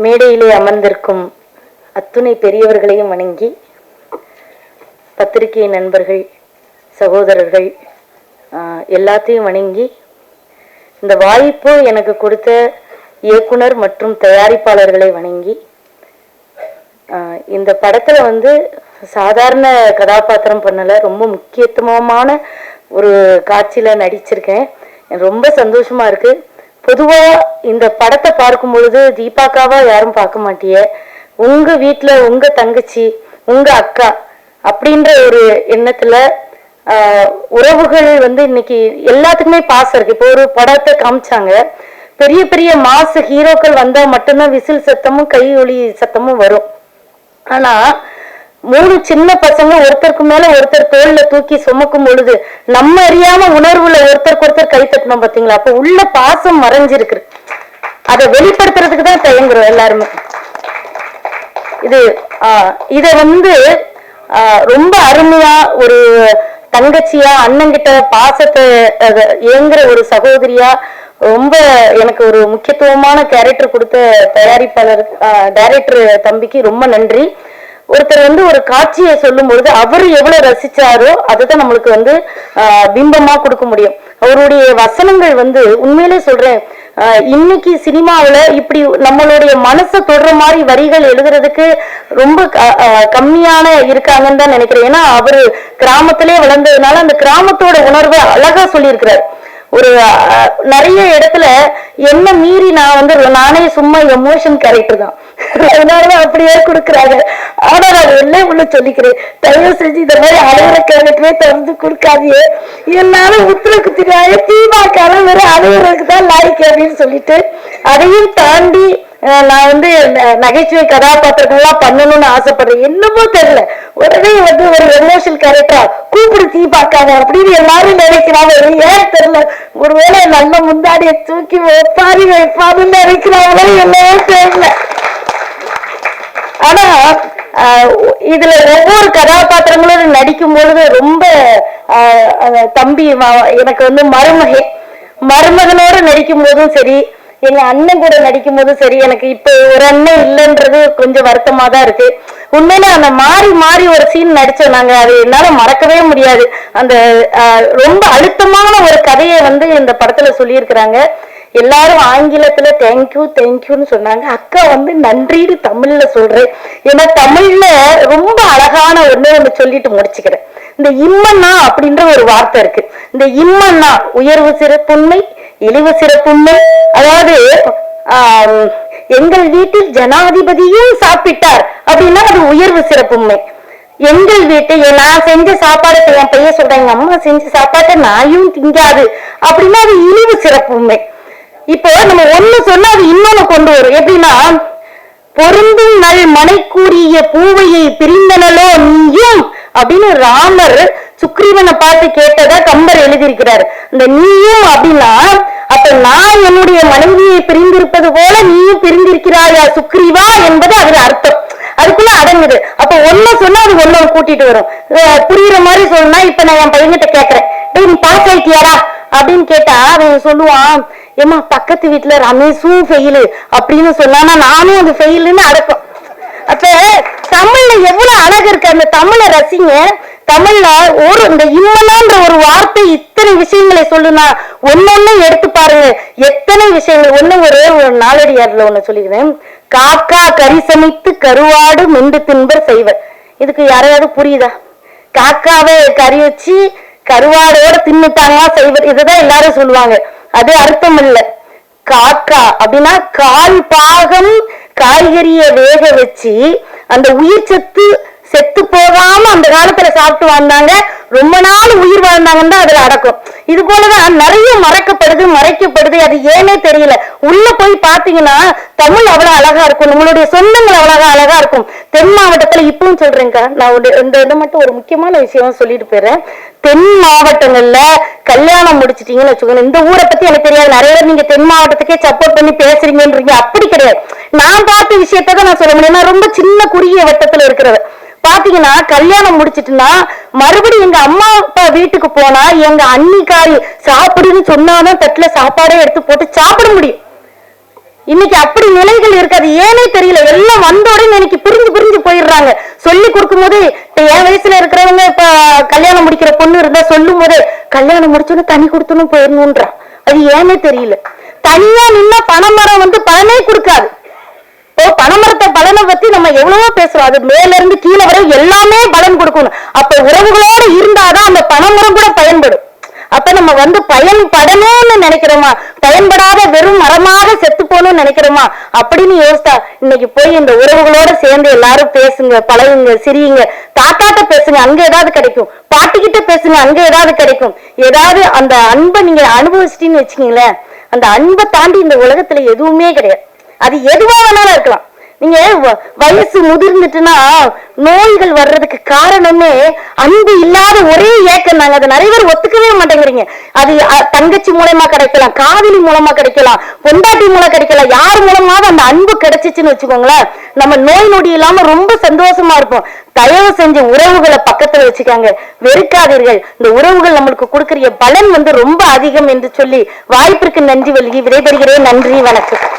மேடையிலே அமர்ந்திருக்கும் அத்துணை பெரியவர்களையும் வணங்கி பத்திரிகை நண்பர்கள் சகோதரர்கள் எல்லாத்தையும் வணங்கி இந்த வாய்ப்பு எனக்கு கொடுத்த இயக்குனர் மற்றும் தயாரிப்பாளர்களை வணங்கி இந்த படத்தில் வந்து சாதாரண கதாபாத்திரம் பண்ணலை ரொம்ப முக்கியத்துவமான ஒரு காட்சியில் நடிச்சிருக்கேன். ரொம்ப சந்தோஷமாக இருக்குது பொதுவா இந்த படத்தை பார்க்கும் பொழுது தீபாக்காவா யாரும் பார்க்க மாட்டிய. உங்க வீட்டுல உங்க தங்கச்சி உங்க அக்கா அப்படின்ற ஒரு எண்ணத்துல உறவுகள் வந்து இன்னைக்கு எல்லாத்துக்குமே பாசம் இருக்கு. இப்போ ஒரு படத்தை காமிச்சாங்க. பெரிய பெரிய மாசு ஹீரோக்கள் வந்தா மட்டும்தான் விசில் சத்தமும் கை ஒலி சத்தமும் வரும். ஆனா மூணு சின்ன பசங்க ஒருத்தருக்கு மேல ஒருத்தர் தோல்ல தூக்கி சுமக்கும் பொழுது நம்ம அறியாம உணர்வுல ஒருத்தருக்கு ஒருத்தர் கை தட்டணும் பாத்தீங்களா? அப்ப உள்ள பாசம் மறைஞ்சிருக்கு. அதை வெளிப்படுத்துறதுக்கு தான் தயங்குறோம் எல்லாருமே. இது ஆஹ் இத வந்து ஆஹ் ரொம்ப அருமையா ஒரு தங்கச்சியா அண்ணங்கிட்ட பாசத்தை அத ஏங்குற ஒரு சகோதரியா ரொம்ப எனக்கு ஒரு முக்கியத்துவமான கேரக்டர் கொடுத்த தயாரிப்பாளர் டைரக்டர் தம்பிக்கு ரொம்ப நன்றி. ஒருத்தர் வந்து ஒரு காட்சியை சொல்லும் பொழுது அவர் எவ்வளவு ரசிச்சாரோ அதுதான் நம்மளுக்கு வந்து ஆஹ் பிம்பமா கொடுக்க முடியும். அவருடைய வசனங்கள் வந்து உண்மையிலே சொல்றேன் ஆஹ் இன்னைக்கு சினிமாவுல இப்படி நம்மளுடைய மனசை தொடுற மாதிரி வரிகள் எழுதுறதுக்கு ரொம்ப க- கம்மியான இருக்காங்கன்னு தான் நினைக்கிறேன். ஏன்னா அவரு கிராமத்திலே வளர்ந்ததுனால அந்த கிராமத்தோட உணர்வை அழகா சொல்லியிருக்கிறார். ஒரு நிறைய இடத்துல என்ன மீறி நான் வந்து நானே சும்மா எமோஷன் கேரக்டர் தான். அதனாலதான் அப்படியே கொடுக்குறாங்க. ஆனா நான் என்ன உள்ள சொல்லிக்கிறேன்? தயவு செஞ்சு இந்த மாதிரி அலுவலக கேரக்டரே திறந்து கொடுக்காதியே என்னால உத்தர குத்தினாய தீபாக்கால வெறும் அலுவலருக்கு தான் லாய்க்கு அப்படின்னு சொல்லிட்டு அதையும் தாண்டி நான் வந்து நகைச்சுவை கதாபாத்திரங்கள்லாம் பண்ணணும்னு ஆசைப்படுறேன். என்னமோ தெரியல. உடனே வந்து ஒரு எமோஷனல் கேரக்டரா கூப்பிடு தீ பார்க்காத அப்படின்னு எல்லாரும் நினைக்கிறாங்க. ஏன் தெரியல. ஒருவேளை நல்ல முந்தாடியை தூக்கி வைப்பாரு வைப்பாருன்னு நினைக்கிறாங்களோ என்னவோ தெரியல. ஆனா இதுல ஒவ்வொரு கதாபாத்திரங்களும் நடிக்கும் பொழுது ரொம்ப அந்த தம்பி எனக்கு வந்து மருமகை. மருமகனோட நடிக்கும் போதும் சரி எங்க அண்ணன் கூட நடிக்கும் போதும் சரி எனக்கு இப்ப ஒரு அண்ணன் இல்லைன்றது கொஞ்சம் வருத்தமா தான் இருக்கு. உண்மையில அந்த மாறி மாறி ஒரு சீன் நடிச்சோம் நாங்க அது என்னால மறக்கவே முடியாது. அந்த ரொம்ப அழுத்தமான ஒரு கதையை வந்து இந்த படத்துல சொல்லியிருக்கிறாங்க. எல்லாரும் ஆங்கிலத்துல தேங்க்யூ தேங்க்யூன்னு சொன்னாங்க. அக்கா வந்து நன்றின்னு தமிழ்ல சொல்றேன். ஏன்னா தமிழ்ல ரொம்ப அழகான ஒண்ணு ஒண்ணு சொல்லிட்டு முடிச்சுக்கிறேன். இந்த இம்மன்னா அப்படின்ற ஒரு வார்த்தை இருக்கு. இந்த இம்மன்னா உயர்வு சிறப்புண்மை இழிவு சிறப்புண்மை. அதாவது எங்கள் வீட்டில் ஜனாதிபதியும் சாப்பிட்டார் அப்படின்னா அது உயர்வு சிறப்புண்மை. எங்கள் வீட்டு நான் செஞ்ச சாப்பாடை என் பையன் சொல்றேன் எங்க அம்மா செஞ்ச சாப்பாட்டை நாயும் திங்காது. அப்படின்னா அது இழிவு சிறப்புண்மை. இப்போ நம்ம ஒண்ணு சொன்னா அது இன்னொன்னு கொண்டு வரும். எப்படின்னா பொருந்தும் நல் மனைக்கூறிய பூவையை பிரிந்தனலோ நீயும் அப்படின்னு ராமர் சுக்ரீவனை பார்த்து கேட்டதா கம்பர் எழுதியிருக்கிறார். இந்த நீயும் அப்படின்னா அப்ப நான் என்னுடைய மனைவியை பிரிந்திருப்பது போல நீயும் பிரிந்திருக்கிறாயா சுக்ரீவா என்பது அதுல அர்த்தம். அதுக்குள்ள அடங்குது. அப்ப ஒன்னு சொன்னா அது ஒன்னு கூட்டிட்டு வரும். புரியுற மாதிரி சொல்லணும்னா இப்ப நான் என் பையன்கிட்ட கேக்குறேன். டேய் நீ பாஸ் ஆயிட்டியாரா அப்படின்னு கேட்டா அவன் சொல்லுவான் ஏமா பக்கத்து வீட்டுல ரமேஷும் ஃபெயிலு அப்படின்னு சொன்னானா நானும் அது ஃபெயிலுன்னு அடக்கம். அப்ப தமிழ்ல எவ்வளவு அழகு இருக்கு அந்த தமிழை ரசிங்க. தமிழ்ல ஒரு இந்த இம்மலான்ற ஒரு வார்த்தை இத்தனை விஷயங்களை சொல்லுனா ஒன்னொன்னு எடுத்து பாருங்க. எத்தனை விஷயங்கள்? ஒண்ணு ஒரு ஒரு நாலடியார்ல ஒண்ணு சொல்லிக்கிறேன். காக்கா கறி சமைத்து கருவாடு மெண்டு தின்பர் செய்வர். இதுக்கு யாரையாவது புரியுதா? காக்காவை கறி வச்சு கருவாடோட தின்னுட்டாங்க செய்வர். இதுதான் எல்லாரும் சொல்லுவாங்க. அது அர்த்தம் இல்ல. காக்கா அப்படின்னா கால் பாகம் காய்கறிய வேக வச்சு அந்த உயிர் சத்து செத்து போகாம அந்த காலத்துல சாப்பிட்டு வாழ்ந்தாங்க. ரொம்ப நாள் உயிர் வாழ்ந்தாங்கன்னு தான் அதுல அடக்கும். இது போலதான் நிறைய மறைக்கப்படுது மறைக்கப்படுது. அது ஏனே தெரியல. உள்ள போய் பாத்தீங்கன்னா தமிழ் அவ்வளவு அழகா இருக்கும். நம்மளுடைய சொந்தங்கள் அவ்வளவு அழகா இருக்கும். தென் மாவட்டத்துல இப்பவும் சொல்றேங்க நான் ஒரு இந்த இதை மட்டும் ஒரு முக்கியமான விஷயம் சொல்லிட்டு போயிடுறேன். தென் மாவட்டங்கள்ல கல்யாணம் முடிச்சிட்டீங்கன்னு வச்சுக்கோங்க. இந்த ஊரை பத்தி எனக்கு தெரியாது. நிறைய பேர் நீங்க தென் மாவட்டத்துக்கே சப்போர்ட் பண்ணி பேசுறீங்கன்றீங்க. அப்படி கிடையாது. நான் பார்த்த விஷயத்தை தான் நான் சொல்ல முடியும். ரொம்ப சின்ன குறுகிய வட்டத்துல இருக்கிறது. பாத்தீங்கன்னா கல்யாணம் முடிச்சிட்டுனா மறுபடியும் எங்க அம்மா அப்பா வீட்டுக்கு போனா எங்க அன்னிக்காரி சாப்பிடுன்னு சொன்னாதான் தட்டுல சாப்பாடே எடுத்து போட்டு சாப்பிட முடியும். இன்னைக்கு அப்படி நிலைகள் இருக்காது. ஏனே தெரியல. எல்லாம் வந்த உடனே இன்னைக்கு பிரிஞ்சு பிரிஞ்சு போயிடுறாங்க. சொல்லி கொடுக்கும் போது இப்ப என் வயசுல இருக்கிறவங்க இப்ப கல்யாணம் முடிக்கிற பொண்ணு இருந்தா சொல்லும் போது கல்யாணம் முடிச்சோன்னு தனி கொடுத்தனும் போயிடணும்ன்றான் அது ஏனே தெரியல. தனியா நின்ன பனைமரம் வந்து பலனே கொடுக்காது. இப்போ பனைமரத்தை பலனை பத்தி நம்ம எவ்வளவோ பேசுறோம். அது மேல இருந்து கீழே வரை எல்லாமே பலன் கொடுக்கணும் அப்ப உறவுகளோட இருந்தாதான் அந்த பனைமரம் கூட பயன்படும் அப்ப நம்ம வந்து பயன்படணும்னு நினைக்கிறோமா? பயன்படாத வெறும் மரமாக செத்து போகணும்னு நினைக்கிறோமா? அப்படின்னு யோசித்தா இன்னைக்கு போய் இந்த உறவுகளோட சேர்ந்து எல்லாரும் பேசுங்க பழகுங்க சிரியுங்க. தாத்தாட்ட பேசுங்க அங்க ஏதாவது கிடைக்கும். பாட்டிக்கிட்ட பேசுங்க அங்க ஏதாவது கிடைக்கும். ஏதாவது அந்த அன்பை நீங்க அனுபவிச்சிட்டீங்கன்னு வச்சுக்கீங்களேன் அந்த அன்பை தாண்டி இந்த உலகத்துல எதுவுமே கிடையாது. அது எதுவா வேணாலும் இருக்கலாம். நீங்க வ- வயசு முதிர்ந்துட்டுனா நோய்கள் வர்றதுக்கு காரணமே அன்பு இல்லாத ஒரே ஏக்கம் நாங்க அதை நிறைய பேர் ஒத்துக்கவே மாட்டேங்கிறீங்க. அது அ, தங்கச்சி மூலமா கிடைக்கலாம் காதலி மூலமா கிடைக்கலாம் பொண்டாட்டி மூலம் கிடைக்கலாம் யார் மூலமாவது அந்த அன்பு கிடைச்சிச்சுன்னு வச்சுக்கோங்களேன் நம்ம நோய் நொடி இல்லாம ரொம்ப சந்தோஷமா இருப்போம். தயவு செஞ்சு உறவுகளை பக்கத்துல வச்சுக்காங்க. வெறுக்காதீர்கள். இந்த உறவுகள் நம்மளுக்கு கொடுக்கிற பலன் வந்து ரொம்ப அதிகம் என்று சொல்லி வாய்ப்பிற்கு நன்றி வல்கி விடைபெறுகிறேன். நன்றி வணக்கம்.